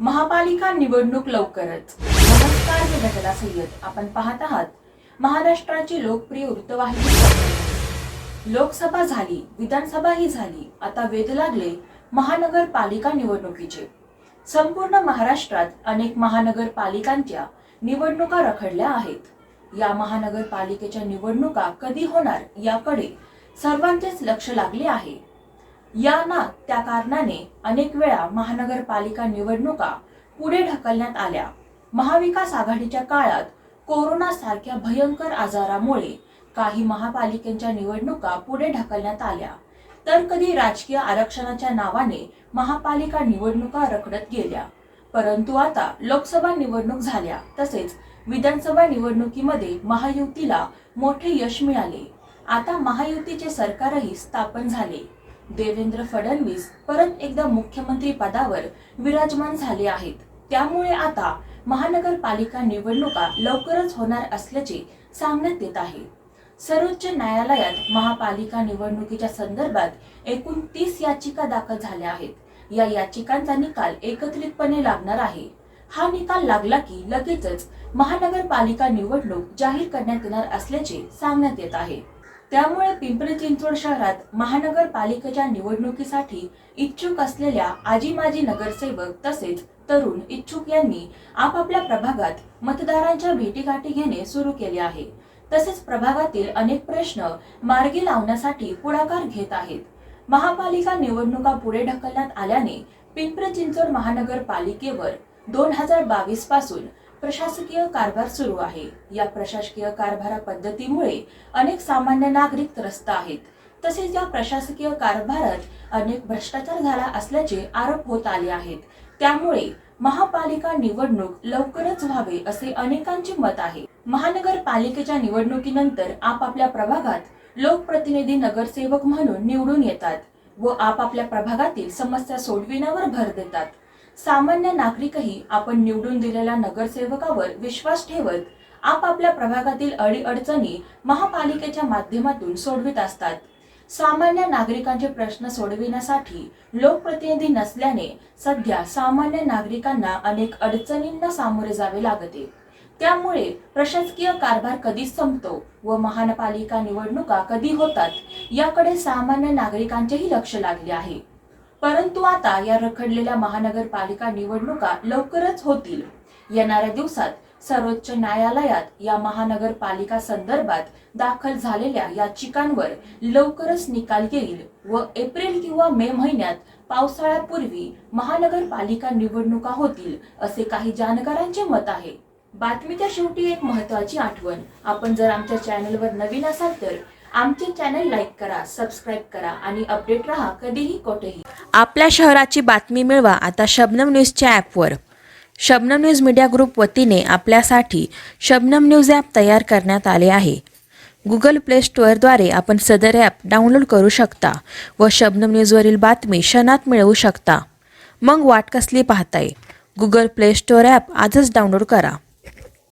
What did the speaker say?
महापालिका निवडणूक लवकरच. नमस्कार मी घटना सय्यद. आपण पाहत आहात महाराष्ट्राची लोकप्रिय वृत्तवाहिनी. लोकसभा झाली विधानसभा ही झाली आता वेध लागले महानगरपालिका निवडणुकीचे. संपूर्ण महाराष्ट्रात अनेक महानगरपालिकांच्या निवडणुका रखडल्या आहेत. या महानगरपालिकेच्या निवडणुका कधी होणार याकडे सर्वांचेच लक्ष लागले आहे. या ना त्या कारणाने अनेक वेळा महानगरपालिका निवडणुका पुढे ढकलण्यात आल्या. महाविकास आघाडीच्या काळात कोरोना सारख्या भयंकर आजारामुळे काही महापालिकेच्या निवडणुका पुढे ढकलण्यात आल्या. तर कधी राजकीय आरक्षणाच्या नावाने महापालिका निवडणुका रखडत गेल्या. परंतु आता लोकसभा निवडणूक झाल्या. तसेच विधानसभा निवडणुकीमध्ये महायुतीला मोठे यश मिळाले. आता महायुतीचे सरकारही स्थापन झाले. देवेंद्र फडणवीस परत एकदा मुख्यमंत्री पदावर विराजमान झाले आहेत. त्यामुळे आता महानगरपालिका निवडणुका लवकरच होणार असल्याचे सांगण्यात येत आहे. सर्वोच्च न्यायालयात महापालिका निवडणुकीच्या संदर्भात एकूण तीस याचिका दाखल झाल्या आहेत. या याचिकांचा निकाल एकत्रितपणे लागणार आहे. हा निकाल लागला की लगेचच महानगरपालिका निवडणूक जाहीर करण्यात येणार असल्याचे सांगण्यात येत आहे. त्यामुळे पिंपरी चिंचवड शहरात महानगरपालिकेच्या निवडणुकीसाठी इच्छुक असलेल्या आजी माजी नगरसेवक तसेच तरुण इच्छुक यांनी आपापल्या प्रभागात मतदारांच्या भेटीगाठी घेणे सुरू केले आहे. तसेच प्रभागातील अनेक प्रश्न मार्गी लावण्यासाठी पुढाकार घेत आहेत. महापालिका निवडणुका पुढे ढकलण्यात आल्याने पिंपरी चिंचवड महानगरपालिकेवर दोन हजार बावीसपासून प्रशासकीय कारभार सुरू आहे. या प्रशासकीय कारभारा पद्धतीमुळे अनेक सामान्य नागरिक त्रस्त आहेत. तसेच या प्रशासकीय कारभारात अनेक भ्रष्टाचार झाला असल्याचे आरोप होत आले आहेत. त्यामुळे महापालिका निवडणूक लवकरच व्हावे असे अनेकांचे मत आहे. महानगरपालिकेच्या निवडणुकीनंतर आपापल्या प्रभागात लोकप्रतिनिधी नगरसेवक म्हणून निवडून येतात व आपापल्या प्रभागातील समस्या सोडविण्यावर भर देतात. सामान्य नागरिकही आपण निवडून दिलेल्या नगरसेवकावर विश्वास ठेवत आपापल्या प्रभागातील अडीअडचणी महापालिकेच्या माध्यमातून सोडवित असतात. सामान्य नागरिकांचे प्रश्न सोडविण्यासाठी लोकप्रतिनिधी नसल्याने सध्या सामान्य नागरिकांना अनेक अडचणींना सामोरे जावे लागते. त्यामुळे प्रशासकीय कारभार कधी संपतो व महानपालिका निवडणुका कधी होतात याकडे सामान्य नागरिकांचेही लक्ष लागले आहे. परंतु आता या रखडलेल्या महानगरपालिका निवडणुका लवकरच होतील. येणाऱ्या दिवसात सर्वोच्च न्यायालयात या महानगरपालिका संदर्भात दाखल झालेल्या याचिकांवर लवकरच निकाल येईल व एप्रिल किंवा मे महिन्यात पावसाळ्यापूर्वी महानगरपालिका निवडणुका होतील असे काही जाणकारांचे मत आहे. बातमीच्या शेवटी एक महत्वाची आठवण. आपण जर आमच्या चॅनलवर नवीन असाल तर आमचे चॅनल लाईक करा सबस्क्राईब करा आणि अपडेट राहा कधीही कोठेही. आपल्या शहराची बातमी मिळवा आता शबनम न्यूजच्या ॲपवर. शबनम न्यूज मीडिया ग्रुप वतीने आपल्यासाठी शबनम न्यूज ॲप तयार करण्यात आले आहे. गुगल प्ले स्टोअरद्वारे आपण सदर ॲप डाउनलोड करू शकता व शबनम न्यूजवरील बातमी क्षणात मिळवू शकता. मग वाट कसली पाहताय? गुगल प्ले स्टोअर ॲप आजच डाउनलोड करा.